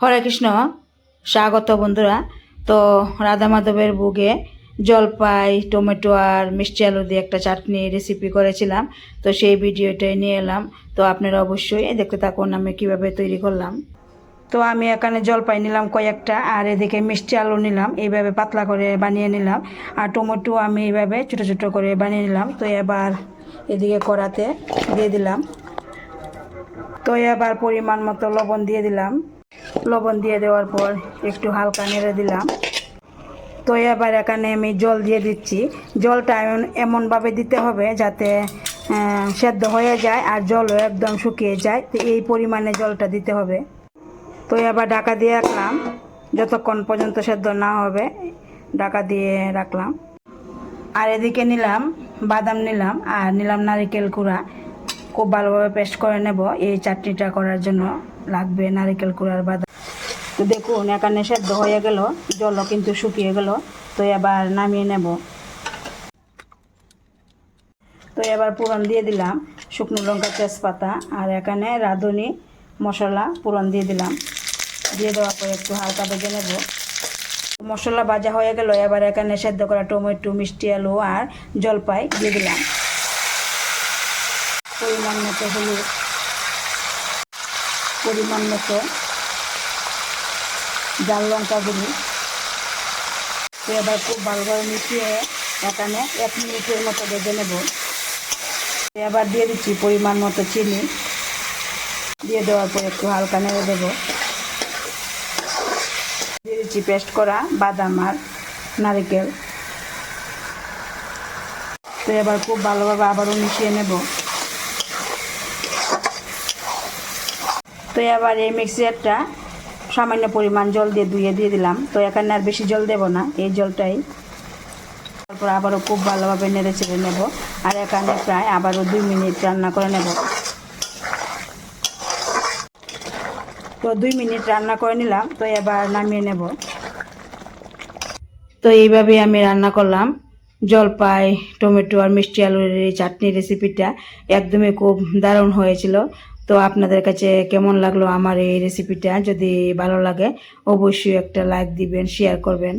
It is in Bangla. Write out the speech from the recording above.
হরে কৃষ্ণ, স্বাগত বন্ধুরা। তো রাধা মাধবের বুগে জলপাই, টমেটো আর মিষ্টি আলু দিয়ে একটা চাটনি রেসিপি করেছিলাম। তো সেই ভিডিওটাই নিয়ে এলাম। তো আপনারা অবশ্যই দেখতে থাকুন আমি কীভাবে তৈরি করলাম। তো আমি এখানে জলপাই নিলাম কয়েকটা, আর এদিকে মিষ্টি আলু নিলাম, এইভাবে পাতলা করে বানিয়ে নিলাম। আর টমেটো আমি এইভাবে ছোটো ছোটো করে বানিয়ে নিলাম। তো এবার এদিকে কড়াতে দিয়ে দিলাম। তো এবার পরিমাণ মতো লবণ দিয়ে দিলাম। লবণ দিয়ে দেওয়ার পর একটু হালকা নেড়ে দিলাম। তো এবার এখানে আমি জল দিয়ে দিচ্ছি। জলটা এমন- এমনভাবে দিতে হবে যাতে সেদ্ধ হয়ে যায় আর জলও একদম শুকিয়ে যায়। তো এই পরিমাণে জলটা দিতে হবে। তো এবার ঢাকা দিয়ে রাখলাম। যতক্ষণ পর্যন্ত সেদ্ধ না হবে, ঢাকা দিয়ে রাখলাম। আর এদিকে নিলাম বাদাম নিলাম আর নিলাম নারিকেল কুড়া। খুব ভালোভাবে পেস্ট করে নেব। এই চাটনিটা করার জন্য লাগবে নারিকেল কুড়ার বাদাম। তো দেখুন, এখানে সেদ্ধ হয়ে গেল, জলও কিন্তু শুকিয়ে গেল, তো এবার নামিয়ে নেব। তো এবার পুরন দিয়ে দিলাম শুকনো লঙ্কা তেজপাতা, আর এখানে রাঁধুনি মশলা পুরন দিয়ে দিলাম। দিয়ে দেওয়ার পর একটু হালকা ভেজে নেব। মশলা ভাজা হয়ে গেল, এবার এখানে সেদ্ধ করা টমেটো, মিষ্টি আলু আর জলপাই দিয়ে দিলাম। পরিমাণ মতো হলুদ, পরিমাণ মতো জাল লঙ্কা গুঁড়ি। তো এবার খুব ভালোভাবে মিশিয়ে এখানে এক মিনিটের মতো ভেজে নেব। এবার দিয়ে দিচ্ছি পরিমাণ মতো চিনি। দিয়ে দেওয়ার পর একটু হালকা নেড়ে দেবো। দিয়ে দিচ্ছি পেস্ট করা বাদাম আর নারিকেল। তো এবার খুব ভালোভাবে আবারও মিশিয়ে নেব। তো এবার এই মিক্সারটা সামান্য পরিমাণ জল দিয়ে ধুয়ে দিয়ে দিলাম। তো এখানে আর বেশি জল দেব না, এই জলটাই। তারপর আবারও খুব ভালোভাবে নেড়ে চেড়ে নেব। আর এখানে প্রায় আবারও দুই মিনিট রান্না করে নেব। তো দুই মিনিট রান্না করে নিলাম, তো এবার নামিয়ে নেব। তো এইভাবে আমি রান্না করলাম। জলপাই টমেটো আর মিষ্টি আলুর এই চাটনি রেসিপিটা একদমই খুব দারুণ হয়েছিল। তো আপনাদের কাছে কেমন লাগল আমার এই রেসিপিটা যদি ভালো লাগে, অবশ্যই একটা লাইক দিবেন শেয়ার করবেন।